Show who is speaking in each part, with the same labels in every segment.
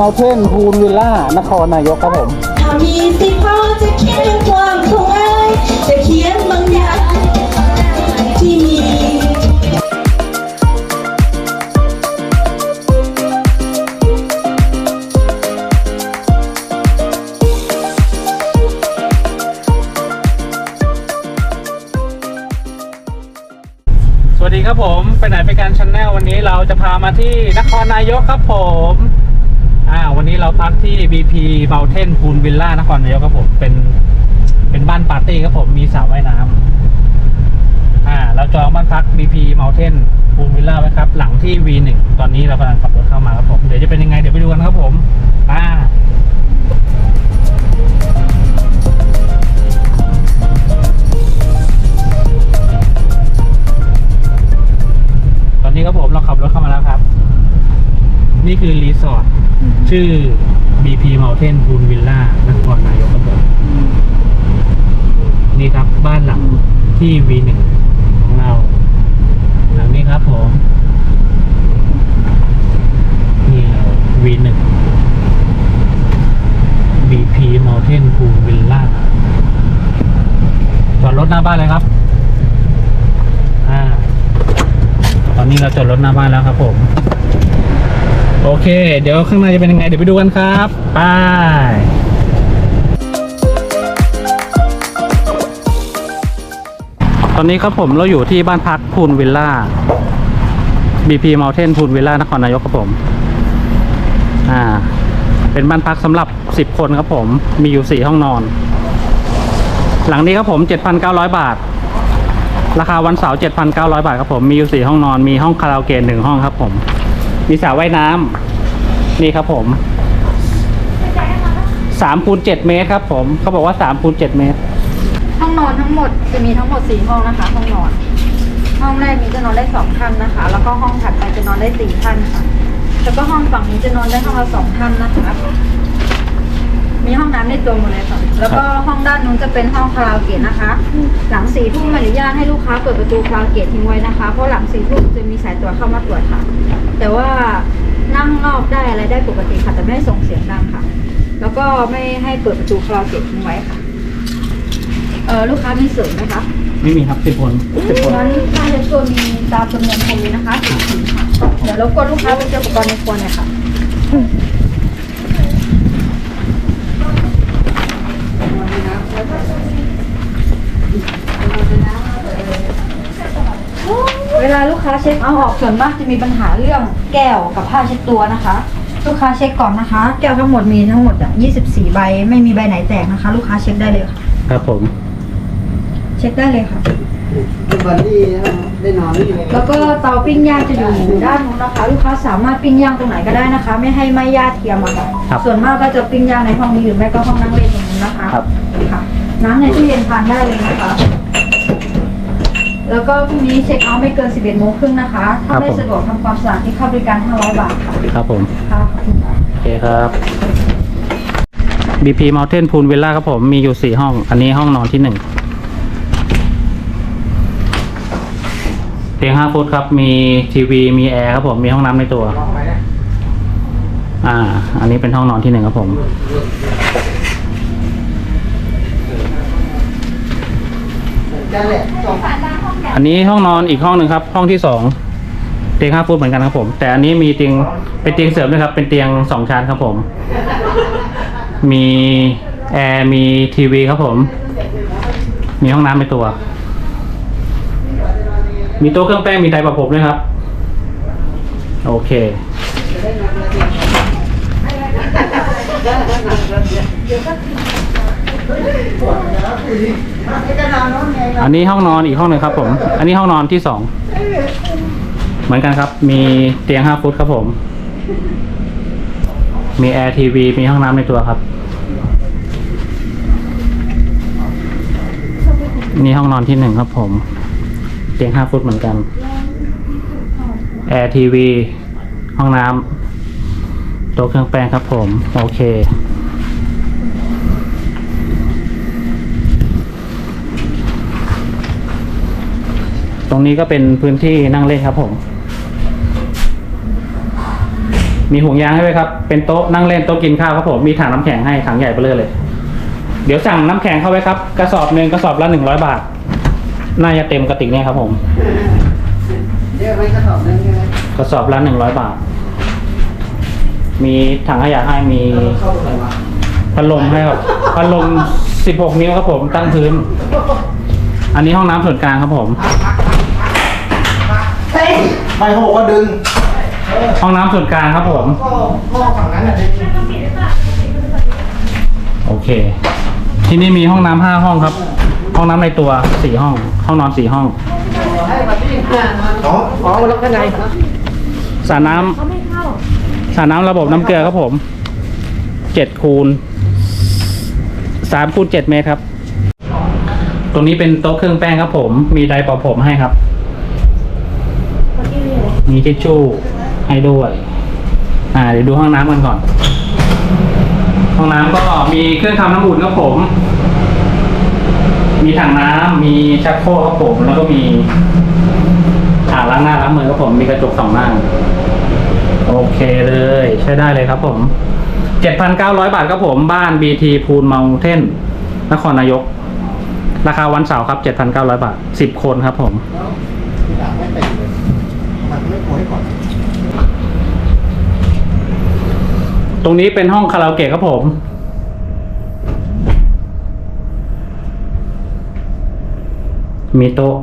Speaker 1: BP Mountain Pool Villa นครนายกครับผม
Speaker 2: ถ้ามีสิทธิ์พอจะเขียนความคงง่ายจะเขียนบางอย่างที่มี
Speaker 1: สวัสดีครับผม ไปไหนไปกันชันแนลวันนี้เราจะพามาที่นครนายกครับผมอ่า วันนี้เราพักที่ BP Mountain Pool Villa นครนายกครับผม เป็น เป็นบ้านปาร์ตี้ครับผม มีสระว่ายน้ำอ่า เราจองบ้านพัก BP Mountain Pool Villa ไว้ครับ หลังที่ V1 ตอนนี้เรากำลังขับรถเข้ามาครับผม เดี๋ยวจะเป็นยังไง เดี๋ยวไปดูกันครับผมอ่าตอนนี้ครับผมเราขับรถเข้ามาแล้วครับ นี่คือรีสอร์ทชื่อ BP Mountain Pool Villa นครนายกครับผมนี่ครับบ้านหลังที่ V1 ของเรา หลังนี้ครับผมนี่เรา V1 BP Mountain Pool Villa จอดรถหน้าบ้านเลยครับอ่าตอนนี้เราจอดรถหน้าบ้านแล้วครับผม โอเค เดี๋ยวข้างในจะเป็นยังไง เดี๋ยวไปดูกันครับ ไปตอนนี้ครับผมเราอยู่ที่บ้านพักพูนวิลล่า BP Mountain พูนวิลล่านครนายกครับผม อ่า เป็นบ้านพักสำหรับ 10 คนครับผม มีอยู่ 4 ห้องนอน หลังนี้ครับผม 7,900 บาท ราคาวันเสาร์ 7,900 บาทครับผม มีอยู่ 4 ห้องนอน มีห้องคาราโอเกะหนึ่งห้องครับผม มีสระว่ายน้ำนี่ครับผม3คูณ7เมตรครับ ผมเขาบอกว่า3คูณ7เมตร
Speaker 3: ห้องนอนทั้งหมดจะมีทั้งหมดสี่ห้องนะคะ ห้องนอน ห้องแรกนี้จะนอนได้สองท่านนะคะ แล้วก็ห้องถัดไปจะนอนได้สี่ท่านค่ะแล้วก็ห้องฝั่งนี้จะนอนได้ห้องละสองท่านนะคะมีห้องน้ำในตัวหมดเลยค่ะ แล้วก็ห้องด้านนู้นจะเป็นห้องคาราโอเกะนะคะ หลังสี่ทุ่มอนุญาตให้ลูกค้าเปิดประตูคาราโอเกะทิ้งไว้นะคะ เพราะหลังสี่ทุ่มจะมีสายตรวจเข้ามาตรวจค่ะ แต่ว่านั่งนอกได้อะไรได้ปกติค่ะแต่ไม่ให้ส่งเสียงดังค่ะ แล้วก็ไม่ให้เปิดประตูคาราโอเกะทิ้งไว้ค่ะเออลูกค้ามีเสริมไหมคะ
Speaker 1: ไม่มีครับ10คน10คน
Speaker 3: งั้นค่าเช็ดตัวมีตามจำนวนคนเลยนะคะสิบชิ้นค่ะเดี๋ยวรบกวนลูกค้าไปเจออุปกรณ์ในครัวหน่อยค่ะ ค้าเช็คเอาท์ออกส่วนมากจะมีปัญหาเรื่องแก้วกับผ้าเช็ดตัวนะคะ ลูกค้าเช็คก่อนนะคะ แก้วทั้งหมดมีทั้งหมดอะ24 ใบ ไม่มีใบไหนแตกนะคะ ลูกค้าเช็คได้เลยค่ะ
Speaker 1: ครับผม
Speaker 3: เช็คได้เลยค่ะ
Speaker 4: เป็นวันที่ได้นอนไม่อยู่
Speaker 3: แล้วก็เตาปิ้งย่างจะอยู่ด้านนู้นนะคะ ลูกค้าสามารถปิ้งย่างตรงไหนก็ได้นะคะ ไม่ให้ไหม้ย่าเทียมอะค่ะ
Speaker 1: ครับ
Speaker 3: ส่วนมากก็จะปิ้งย่างในห้องนี้หรือไม่ก็ห้องนั่งเล่นตรงนู้นนะคะ
Speaker 1: ครับ
Speaker 3: ค่ะน้ำในตู้เย็นทานได้เลยนะคะ แล้วก็พรุ่งนี้เช็คเอาท์ไม่เกิน 11โมงครึ่งนะคะ ถ้าไม่สะดวกทำความสะอาดที่เข้าบริการ 500 บาทค่ะ
Speaker 1: ครับผม
Speaker 3: ค่ะขอบคุณค่ะ
Speaker 1: โอเคครับ BP Mountain Pool Villa ครับผม มีอยู่4ห้อง อันนี้ห้องนอนที่1เตียง5ฟุตครับ มีทีวี มีแอร์ครับผม มีห้องน้ำในตัว อ่า อันนี้เป็นห้องนอนที่หนึ่งครับผม
Speaker 4: นั่นแหละสอง
Speaker 1: อันนี้ห้องนอนอีกห้องหนึ่งครับ ห้องที่สองเตียงห้าฟุตเหมือนกันครับผม แต่อันนี้มีเตียงเป็นเตียงเสริมด้วยครับ เป็นเตียงสองชั้นครับผม มีแอร์มีทีวีครับผม มีห้องน้ำในตัว มีโต๊ะเครื่องแป้งมีไดร์ประผมด้วยครับ โอเค อันนี้ห้องนอนอีกห้องหนึ่งครับผม อันนี้ห้องนอนที่สอง เหมือนกันครับ มีเตียงห้าฟุตครับผม มีแอร์ทีวี มีห้องน้ำในตัวครับ นี่ห้องนอนที่หนึ่งครับผม เตียงห้าฟุตเหมือนกัน แอร์ทีวี ห้องน้ำโต๊ะเครื่องแป้งครับผม โอเค ตรงนี้ก็เป็นพื้นที่นั่งเล่นครับผม มีห่วงยางให้ด้วยครับ เป็นโต๊ะนั่งเล่นโต๊ะกินข้าวครับผม มีถังน้ำแข็งให้ถังใหญ่ไปเลยเลย เดี๋ยวสั่งน้ำแข็งเข้าไว้ครับ กระสอบหนึ่งกระสอบละหนึ่งร้อยบาท น่าจะเต็มกระติกเนี่ยครับผม
Speaker 4: เยอะไหมกระสอบนึงใช่ไหม
Speaker 1: กระสอบละหนึ่งร้อยบาท มีถังขยะให้มีพัดลมให้ครับพัดลมสิบหกนิ้วครับผมตั้งพื้น อันนี้ห้องน้ำส่วนกลางครับผม
Speaker 4: เฮ้ย ไม่เขาบอกว่าดึง
Speaker 1: ห้องน้ำส่วนกลางครับผม
Speaker 4: ก็พ่อฝั่งนั้นอะดึง
Speaker 1: โอเค ที่นี่มีห้องน้ำห้าห้องครับ ห้องน้ำในตัวสี่ห้อง ห้องนอนสี่ห้อง
Speaker 4: ให้มาที่ห้ามันอ๋ออ๋อแล้วข้างใน
Speaker 1: สระน้ำสระน้ำระบบน้ำเกลือครับผมเจ็ดคูณสามคูณเจ็ดเมตรครับ ตรงนี้เป็นโต๊ะเครื่องแป้งครับผม มีไดร์เป่าผมให้ครับ มีทิชชู่ให้ด้วย อ่าเดี๋ยวดูห้องน้ำกันก่อน ห้องน้ำก็มีเครื่องทำน้ำอุ่นครับผม มีถังน้ำมีชักโครกครับผม แล้วก็มีอ่างล้างหน้าล้างมือครับผม มีกระจกสองหน้า โอเคเลย ใช้ได้เลยครับผม7,900บาทครับผม บ้าน BT พูลเมาเทนนครนายก ราคาวันเสาร์ครับ7,900บาท10คนครับผม
Speaker 4: อยากไม่เต็มเลยมันไม่โผล่ให้ก่อน
Speaker 1: ตรงนี้เป็นห้องคาราโอเกะครับผม มีโต๊ะ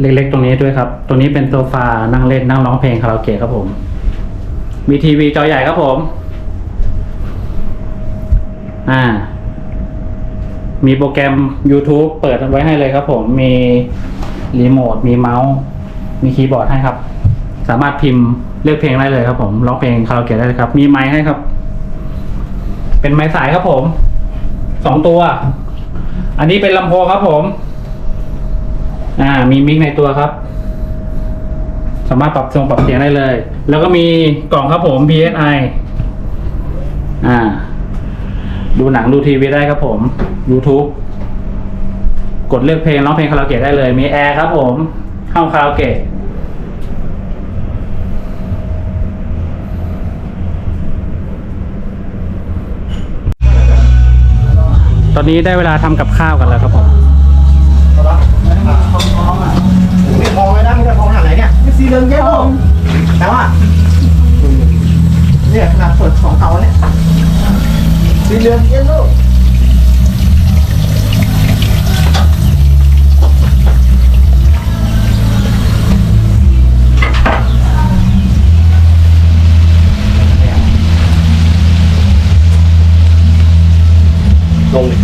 Speaker 1: เล็กๆ ตรงนี้ด้วยครับ ตรงนี้เป็นโซฟา นั่งเล่นนั่งร้องเพลงคาราโอเกะครับผม มีทีวีจอใหญ่ครับผม อ่า มีโปรแกรม YouTube เปิดไว้ให้เลยครับผม มีรีโมท มีเมาส์ มีคีย์บอร์ดให้ครับ สามารถพิมพ์เลือกเพลงได้เลยครับผมร้องเพลงคาราโอเกะได้เลยครับ มีไมค์ให้ครับ เป็นไม้สายครับผมสองตัว อันนี้เป็นลำโพงครับผม อ่า มีมิกในตัวครับ สามารถปรับทรงปรับเสียงได้เลย แล้วก็มีกล่องครับผม BSI อ่า ดูหนังดูทีวีได้ครับผม YouTube กดเลือกเพลงร้องเพลงคาราโอเกะได้เลย มีแอร์ครับผมห้องคาราโอเกะ ตอนนี้ได้เวลาทำกับข้าวกันแล้วครับผม
Speaker 4: ไม่พองเลยนะไม่ได้พองขนาดไหนเนี่ยไม่สีเหลืองเยอะแต่ว่าเนี่ยขนาดเปิดสองเตาเนี่ยสีเหลืองเยอะลูกลงดิแม่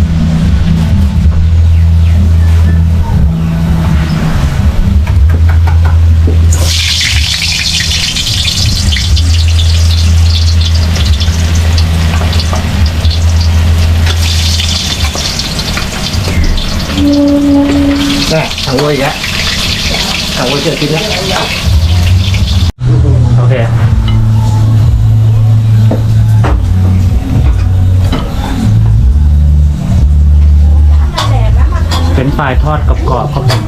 Speaker 4: ถังเวยอีกแล้วถังเวยเจอกินแล้ว
Speaker 1: โอเคเป็นฝ่ายทอดกรอบๆครับผม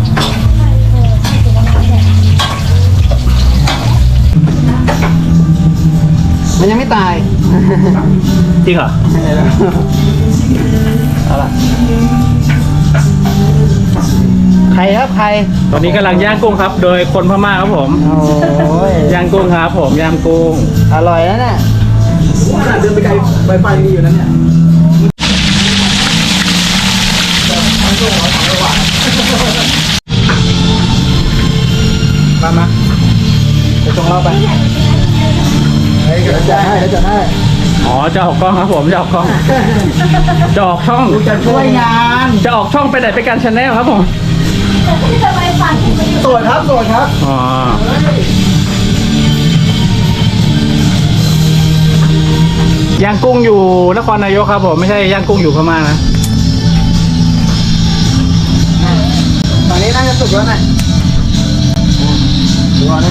Speaker 4: มันยังไม่ตาย
Speaker 1: จริงเหรอ
Speaker 4: เอาล่ะ ใครครับใคร
Speaker 1: ตอนนี้กำลังย่างกุ้งครับ โดยคนพม่าครับผม
Speaker 4: โอ้ย
Speaker 1: ย่างกุ้งครับผมย่างกุ้ง
Speaker 4: อร่อยนะเนี่ยเดินไปไกลไฟไฟมีอยู่นั้นเนี่ยมามาไปส่งเราไปเฮ้ยเดี๋ยวจะให้เดี๋ยวจะให้
Speaker 1: อ๋อจะออกกล้องครับผมจะออกกล้องจะออกช่อง
Speaker 4: จะช่วยงาน
Speaker 1: จะออกช่องไปไหนไปกันชาแนลครับผม
Speaker 4: สวยครับสวยครับ
Speaker 1: อ๋อย่างกุ้งอยู่นครนายกครับผมไม่ใช่ย่างกุ้งอยู่พม่านะ
Speaker 4: ตอนนี้น่าจะสุกแล้วนะดูก่อนน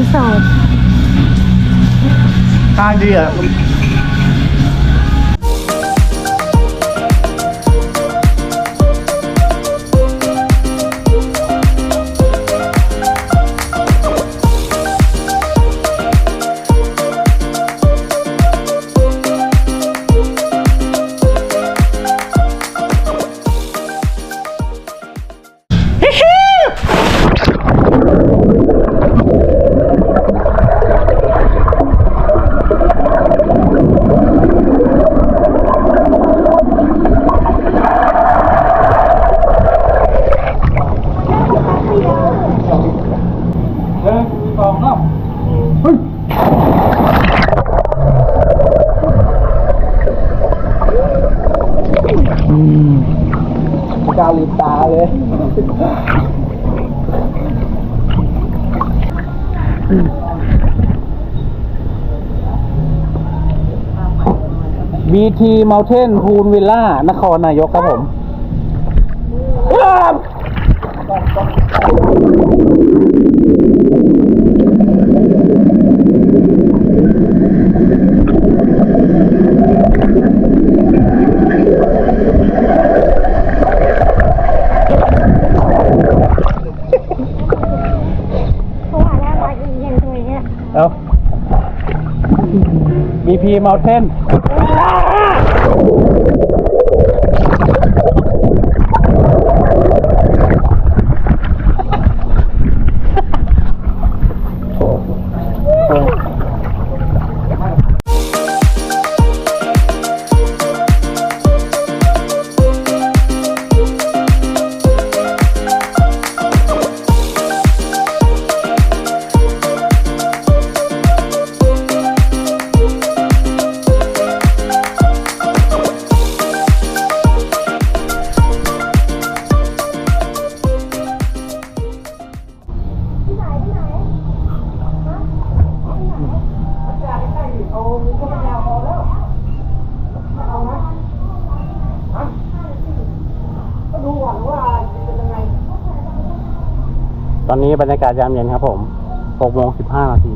Speaker 5: ป็นโสด
Speaker 4: ตาดีอะ
Speaker 2: บีทีเมลเทนพูลวิลล่านครนายกครับผมว้า BP Mountain อนนี้บรรยากาศยามเย็นครับผม6โมง15นาที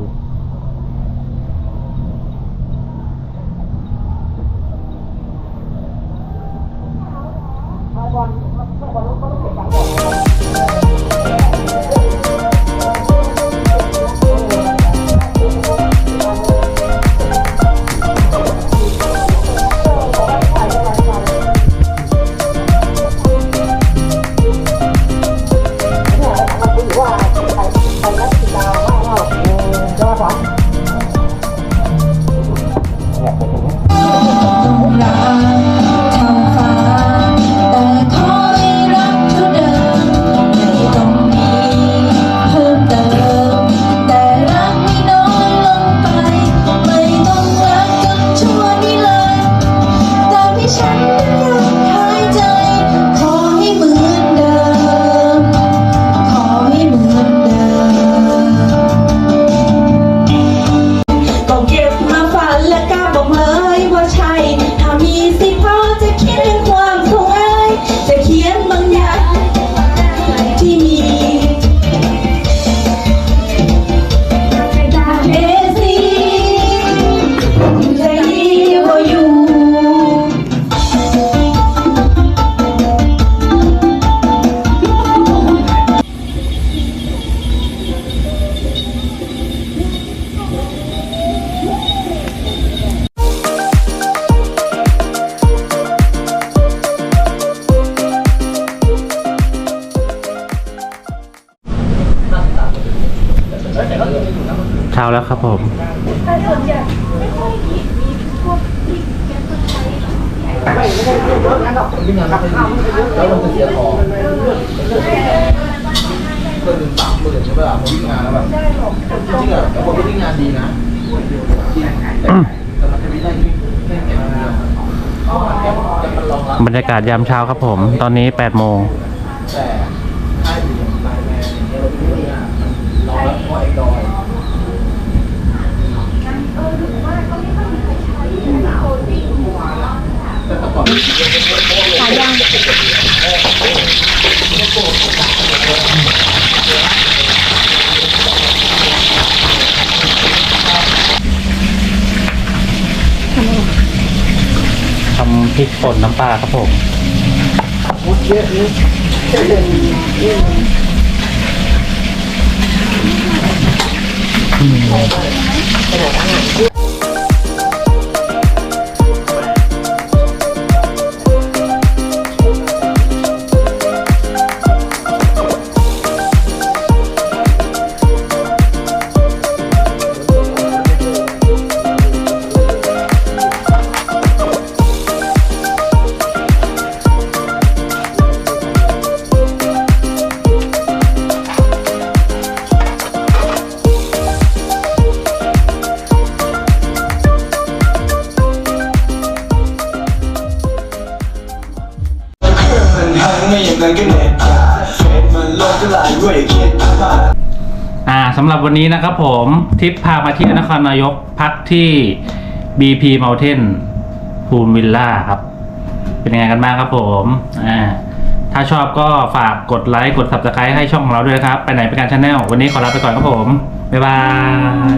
Speaker 1: เช้าแล้วค
Speaker 2: รับผม
Speaker 4: แล้วมันจะเสียของเกินถึงสามหมื่นใช่ป่ะผมวิ่งงานแล้วแบบจริงๆอะแต่คนที่วิ่งงานดีนะจริงแต่แต่มันจะวิ่งได้ที่แกบรร
Speaker 2: ยากาศยามเช้าครับผม ตอนนี้ 8 โมง
Speaker 4: แต่ถ้าอยู่อย่างไลน์แม่เงี้ยเราไม่รู้อะมันรองรับพราะไอ้ดอยแต่แต่ก่อน
Speaker 5: ขายยังำ
Speaker 1: พริกป่นน้ำปลาครับผม
Speaker 4: มุดเยอะนี่
Speaker 6: มั ม่อย่างนั้นก็เน็ตเฟซมันโลกจะหลด้วยคิดผ่าน
Speaker 1: อ่าสำหรับวันนี้นะครับผมทริปพามาเที่ยวนครนายกพักที่ BP Mountain พูลวิลล่าครับ เป็นยังไงกันบ้างครับผมอ่าถ้าชอบก็ฝากกดไลค์กด subscribe ให้ช่องของเราด้วยนะครับ ไปไหนไปการชาแนลวันนี้ขอลาไปก่อนครับผม บ๊ายบาย